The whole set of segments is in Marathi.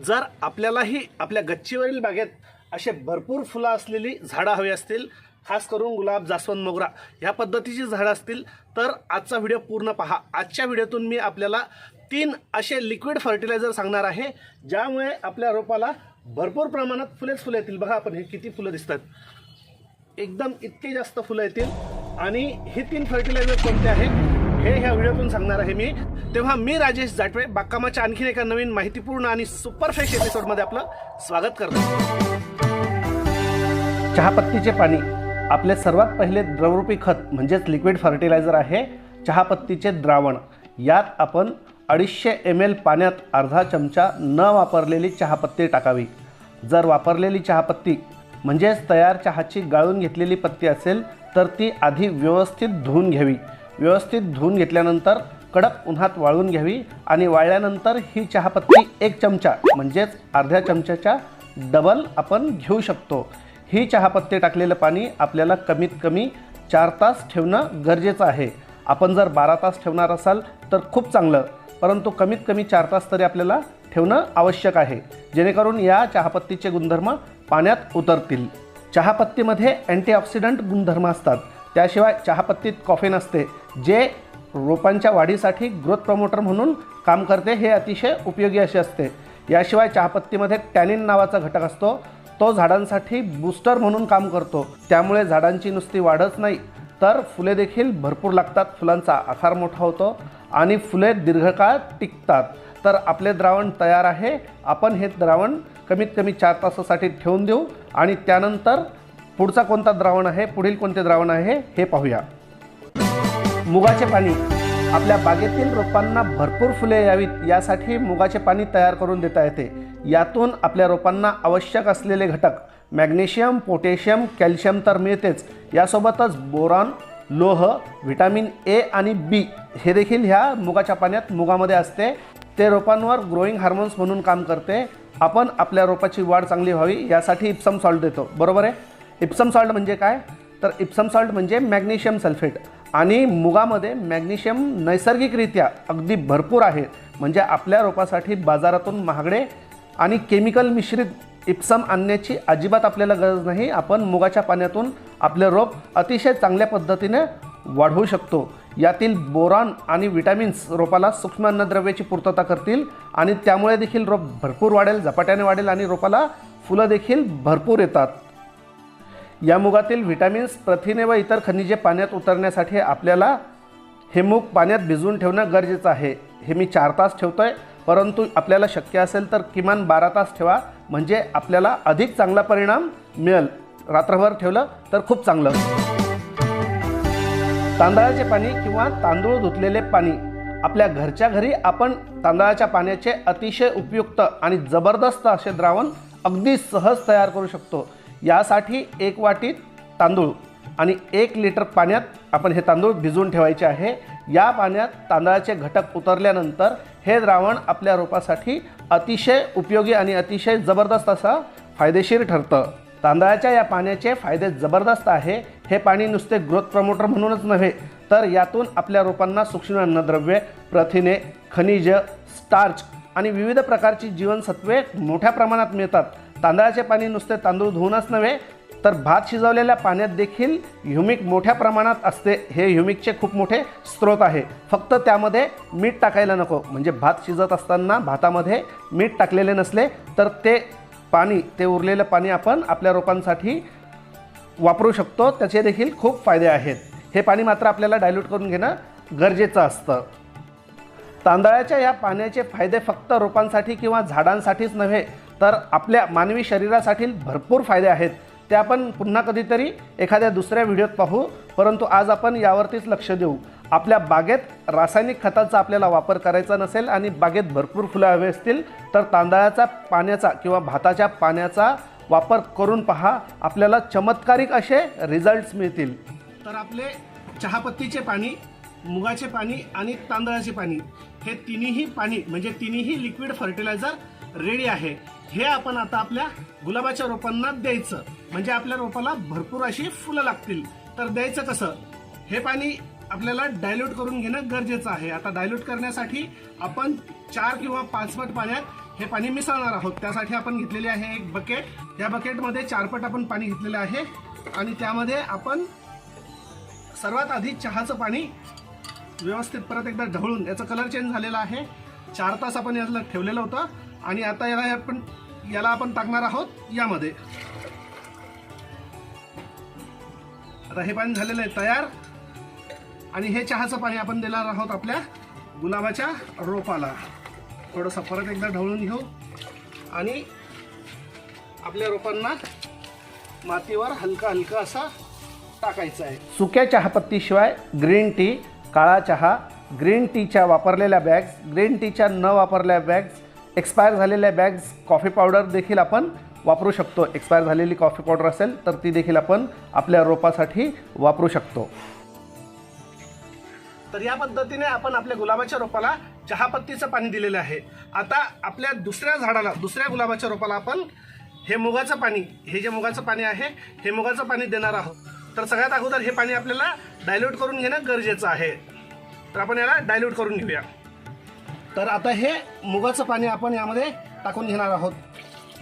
जर आपल्यालाही आपल्या गच्चीवरील बागेत असे भरपूर फुलं असलेली झाडं हवी असतील खास करून गुलाब जास्वंद मोगरा ह्या पद्धतीची झाडं असतील तर आजचा व्हिडिओ पूर्ण पहा. आजच्या व्हिडिओतून मी आपल्याला तीन असे लिक्विड फर्टिलायझर सांगणार आहे ज्यामुळे आपल्या रोपाला भरपूर प्रमाणात फुलेच फुलं येतील. बघा आपण हे किती फुलं दिसतात. एकदम इतके जास्त फुलं येतील. आणि ही तीन फर्टिलायझर कोणते आहेत? हे ह्या व्हिडिओतून सांगणार आहे मी. तेव्हा मी राजेश जाटवे बागकामाच्या आणखीन एका नवीन माहितीपूर्ण आणि सुपर एपिसोडमध्ये आपलं स्वागत करतो. चहापत्तीचे पाणी. आपले सर्वात पहिले द्रवरूपी खत म्हणजेच लिक्विड फर्टिलायझर आहे चहापत्तीचे द्रावण. यात आपण अडीचशे एम एल पाण्यात अर्धा चमचा न वापरलेली चहापत्ती टाकावी. जर वापरलेली चहापत्ती म्हणजेच तयार चहाची गाळून घेतलेली पत्ती असेल तर ती आधी व्यवस्थित धुवून घ्यावी. व्यवस्थित धुवून घेतल्यानंतर कडक उन्हात वाळून घ्यावी आणि वाळल्यानंतर ही चहापत्ती एक चमचा म्हणजेच अर्ध्या चमच्याच्या डबल आपण घेऊ शकतो. ही चहापत्ती टाकलेलं पाणी आपल्याला कमीत कमी चार तास ठेवणं गरजेचं आहे. आपण जर बारा तास ठेवणार असाल तर खूप चांगलं परंतु कमीत कमी चार तास तरी आपल्याला ठेवणं आवश्यक आहे जेणेकरून या चहापत्तीचे गुणधर्म पाण्यात उतरतील. चहापत्तीमध्ये अँटीऑक्सिडंट गुणधर्म असतात त्याशिवाय चहापत्तीत कॉफीन असते जे रोपांच्या वाढीसाठी ग्रोथ प्रमोटर म्हणून काम करते हे अतिशय उपयोगी असे असते. याशिवाय चहापत्तीमध्ये टॅनिन नावाचा घटक असतो तो झाडांसाठी बूस्टर म्हणून काम करतो. त्यामुळे झाडांची नुसती वाढच नाही तर फुले देखील भरपूर लागतात फुलांचा आकार मोठा होतो आणि फुले दीर्घकाळ टिकतात. तर आपले द्रावण तयार आहे आपण हे द्रावण कमीत कमी चार तासासाठी ठेवून देऊ आणि त्यानंतर पुढचा कोणता द्रावण आहे पुढील कोणते द्रावण आहे हे पाहूया. मुगाचे पाणी. आपल्या बागेतील रोपांना भरपूर फुले यावीत यासाठी मुगाचे पाणी तयार करून देता येते. यातून आपल्या रोपांना आवश्यक असलेले घटक मॅग्नेशियम पोटॅशियम कॅल्शियम तर मिळतेच. यासोबतच बोरॉन लोह व्हिटॅमिन ए आणि बी हे देखील ह्या मुगाच्या पाण्यात मुगामध्ये असते. ते रोपांवर ग्रोईंग हार्मोन्स म्हणून काम करते. आपण आपल्या रोपाची वाढ चांगली व्हावी यासाठी इप्सम सॉल्ट देतो. बरोबर आहे? इप्सम सॉल्ट म्हणजे काय? तर इप्सम सॉल्ट म्हणजे मॅग्नेशियम सल्फेट. आणि मुगामध्ये मॅग्नेशियम नैसर्गिकरित्या अगदी भरपूर आहे. म्हणजे आपल्या रोपासाठी बाजारातून महागडे आणि केमिकल मिश्रित इप्सम आणण्याची अजिबात आपल्याला गरज नाही. आपण मुगाच्या पाण्यातून आपले रोप अतिशय चांगल्या पद्धतीने वाढवू शकतो. यातील बोरॉन आणि विटॅमिन्स रोपाला सूक्ष्म अन्नद्रव्याची पूर्तता करतील आणि त्यामुळे देखील रोप भरपूर वाढेल झपाट्याने वाढेल आणि रोपाला फुलं देखील भरपूर येतात. या मुगातील व्हिटॅमिन्स प्रथिने व इतर खनिजे पाण्यात उतरण्यासाठी आपल्याला हे मूग पाण्यात भिजवून ठेवणं गरजेचं आहे. हे मी चार तास ठेवतो आहे परंतु आपल्याला शक्य असेल तर किमान बारा तास ठेवा म्हणजे आपल्याला अधिक चांगला परिणाम मिळेल. रात्रभर ठेवलं तर खूप चांगलं. तांदळाचे पाणी किंवा तांदूळ धुतलेले पाणी. आपल्या घरच्या घरी आपण तांदळाच्या पाण्याचे अतिशय उपयुक्त आणि जबरदस्त असे द्रावण अगदी सहज तयार करू शकतो. यासाठी एक वाटीत तांदूळ आणि एक लिटर पाण्यात आपण हे तांदूळ भिजवून ठेवायचे आहे. या पाण्यात तांदळाचे घटक उतरल्यानंतर हे द्रावण आपल्या रोपासाठी अतिशय उपयोगी आणि अतिशय जबरदस्त असं फायदेशीर ठरतं. तांदळाच्या या पाण्याचे फायदे जबरदस्त आहे. हे पाणी नुसते ग्रोथ प्रमोटर म्हणूनच नव्हे तर यातून आपल्या रोपांना सूक्ष्म अन्नद्रव्ये प्रथिने खनिज स्टार्च आणि विविध प्रकारची जीवनसत्वे मोठ्या प्रमाणात मिळतात. तांदळाचे पाणी नुसते तांदूळ धुवूनच नव्हे तर भात शिजवलेल्या पाण्यात देखील ह्युमिक मोठ्या प्रमाणात असते. हे ह्युमिकचे खूप मोठे स्रोत आहे. फक्त त्यामध्ये मीठ टाकायला नको. म्हणजे भात शिजत असताना भातामध्ये मीठ टाकलेले नसले तर ते पाणी ते उरलेलं पाणी आपण आपल्या रोपांसाठी वापरू शकतो. त्याचे देखील खूप फायदे आहेत. हे पाणी मात्र आपल्याला डायल्यूट करून घेणं गरजेचं असतं. तांदळाच्या या पाण्याचे फायदे फक्त रोपांसाठी किंवा झाडांसाठीच नव्हे तर आपल्या मानवी शरीरासाठी भरपूर फायदे आहेत. ते आपण पुन्हा कधीतरी एखाद्या दुसऱ्या व्हिडिओत पाहू. परंतु आज आपण यावरतीच लक्ष देऊ. आपल्या बागेत रासायनिक खताचा आपल्याला वापर करायचा नसेल आणि बागेत भरपूर फुलं हवे असतील तर तांदळाचा पाण्याचा किंवा भाताच्या पाण्याचा वापर करून पहा. आपल्याला चमत्कारिक असे रिझल्ट्स मिळतील. तर आपले चहापत्तीचे पाणी मुगाचे पाणी आणि तांदळाचे पाणी हे तिन्ही पाणी म्हणजे तिन्ही लिक्विड फर्टिलायझर रेडी आहे. हे आपण आता आपल्या गुलाबाच्या रोपांना द्यायचं. म्हणजे आपल्या रोपाला भरपूर अशी फुलं लागतील. तर द्यायचं कसं? हे पाणी आपल्याला डायल्यूट करून घेणं गरजेचं आहे. आता डायल्यूट करण्यासाठी आपण चार किंवा पाच पट पाण्यात हे पाणी मिसळणार आहोत. त्यासाठी आपण घेतलेले आहे एक बकेट या बकेटमध्ये चारपट आपण पाणी घेतलेलं आहे. आणि त्यामध्ये आपण सर्वात आधी चहाचं पाणी व्यवस्थित परत एकदा ढवळून याचा कलर चेंज झालेला आहे. चार तास आपण याला ठेवलेलं होतं. आणि आता याला आपण याला आपण टाकणार आहोत यामध्ये. आता हे पाणी झालेलं आहे तयार. आणि हे चहाचं पाणी आपण देणार आहोत आपल्या गुलाबाच्या रोपाला. थोडंसं परत एकदा ढवळून घेऊ. आणि आपल्या रोपांना मातीवर हलका हलका असा टाकायचा आहे. सुक्या चहापत्तीशिवाय ग्रीन टी काळा चहा ग्रीन टीच्या वापरलेल्या बॅग्स ग्रीन टीच्या न वापरलेल्या बॅग्स एक्सपायर झालेल्या बॅग्स कॉफी पावडर देखील आपण वापरू शकतो. एक्सपायर झालेली कॉफी पावडर असेल तर ती देखील आपण आपल्या रोपासाठी वापरू शकतो. तर या पद्धतीने आपण आपल्या गुलाबाच्या रोपाला चहापत्तीचं पाणी दिलेलं आहे. आता आपल्या दुसऱ्या झाडाला दुसऱ्या गुलाबाच्या रोपाला आपण हे मुगाचं पाणी हे जे मुगाचं पाणी आहे हे मुगाचं पाणी देणार आहोत. तर सगळ्यात अगोदर हे पाणी आपल्याला डायल्यूट करून घेणं गरजेचं आहे. तर आपण याला डायल्यूट करून घेऊया. तर आता हे मुगाचं पाणी आपण यामध्ये टाकून घेणार आहोत.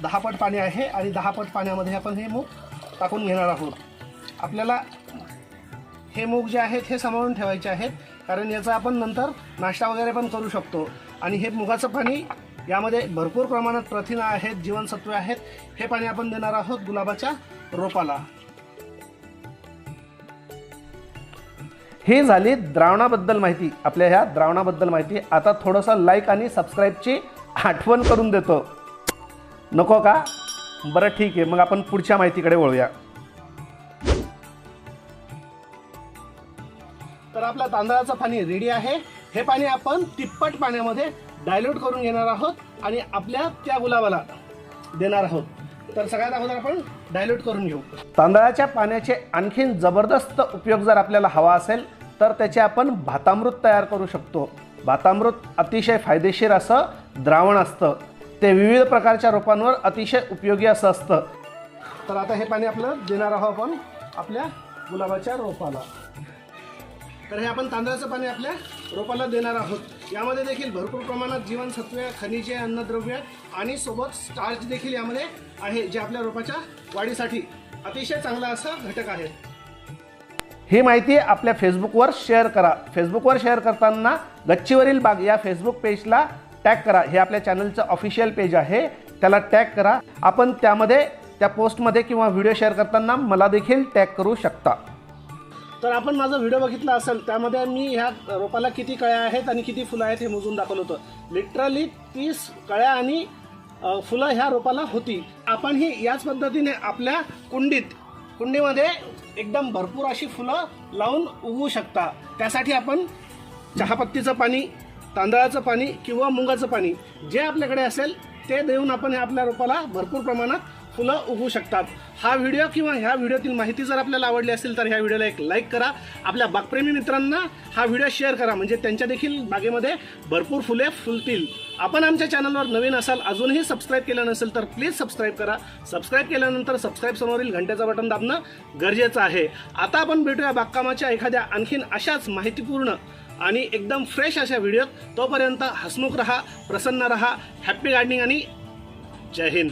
दहा पट पाणी आहे आणि दहा पट पाण्यामध्ये आपण हे मूग टाकून घेणार आहोत. आपल्याला हे मूग जे आहेत हे सांभाळून ठेवायचे आहेत कारण याचा आपण नंतर नाश्ता वगैरे पण करू शकतो. आणि हे मुगाचं पाणी यामध्ये भरपूर प्रमाणात प्रथिनं आहेत जीवनसत्वे आहेत हे पाणी आपण देणार आहोत गुलाबाच्या रोपाला. ही झाली द्रावणाबद्दल माहिती. आपल्या ह्या द्रावणाबद्दल माहिती. आता थोडंसं लाईक आणि सबस्क्राईबची आठवण करून देतो. नको का? बरं ठीक आहे. मग आपण पुढच्या माहितीकडे वळूया. तर आपला तांदळाचं पाणी रेडी आहे. हे पाणी आपण तिप्पट पाण्यामध्ये डायल्यूट करून घेणार आहोत आणि आपल्या त्या गुलाबाला देणार आहोत. तर सगळ्यात अगोदर आपण डायल्यूट करून घेऊ. तांदळाच्या पाण्याचे आणखीन जबरदस्त उपयोग जर आपल्याला हवा असेल तर त्याचे आपण भातामृत तयार करू शकतो. भातामृत अतिशय फायदेशीर असं द्रावण असतं. ते विविध प्रकारच्या रोपांवर अतिशय उपयोगी असं असतं. तर आता हे पाणी आपलं देणार आहोत आपण आपल्या गुलाबाच्या रोपाला. तर हे आपण तांदळाचं पाणी आपल्या रोपाला देणार आहोत. यामध्ये देखील भरपूर प्रमाणात जीवनसत्वे खनिजे अन्नद्रव्य आणि सोबत स्टार्च देखील यामध्ये आहे जे आपल्या रोपाच्या वाढीसाठी अतिशय चांगला असा घटक आहे. ही माहिती आपल्या फेसबुकवर शेअर करा. फेसबुकवर शेअर करताना गच्चीवरील बाग या फेसबुक पेजला टॅग करा. हे आपल्या चॅनलचं ऑफिशियल पेज आहे. त्याला टॅग करा. आपण त्यामध्ये त्या पोस्टमध्ये किंवा व्हिडिओ शेअर करताना मला देखील टॅग करू शकता. तर आपण माझा व्हिडिओ बघितला असेल त्यामध्ये मी ह्या रोपाला किती कळ्या आहेत आणि किती फुलं आहेत हे मोजून दाखवलं होतं. लिटरली तीस कळ्या आणि फुलं ह्या रोपाला होती. आपण ही याच पद्धतीने आपल्या कुंडीत कुंडीमध्ये एकदम भरपूर अशी फुलं लावून उगवू शकता. त्यासाठी आपण चहापत्तीचं पाणी तांदळाचं पाणी किंवा मुंगाचं पाणी जे आपल्याकडे असेल ते देऊन आपण ह्या आपल्या रोपाला भरपूर प्रमाणात फुलं उगवू शकतात. हा व्हिडिओ किंवा ह्या व्हिडिओतील माहिती जर आपल्याला आवडली असेल तर ह्या व्हिडिओला एक लाईक करा. आपल्या बागप्रेमी मित्रांना हा व्हिडिओ शेअर करा. म्हणजे त्यांच्या देखील बागेमध्ये भरपूर फुले फुलतील. आपण आमच्या चॅनलवर नवीन असाल अजूनही सबस्क्राईब केलं नसेल तर प्लीज सबस्क्राईब करा. सबस्क्राईब केल्यानंतर सबस्क्राईब समोरील घंट्याचं बटन दाबणं गरजेचं आहे. आता आपण भेटूया बागकामाच्या एखाद्या आणखीन अशाच माहितीपूर्ण आणि एकदम फ्रेश अशा व्हिडिओत तोपर्यंत हसमुख रहा प्रसन्न रहा हॅप्पी गार्डनिंग आणि जय हिंद.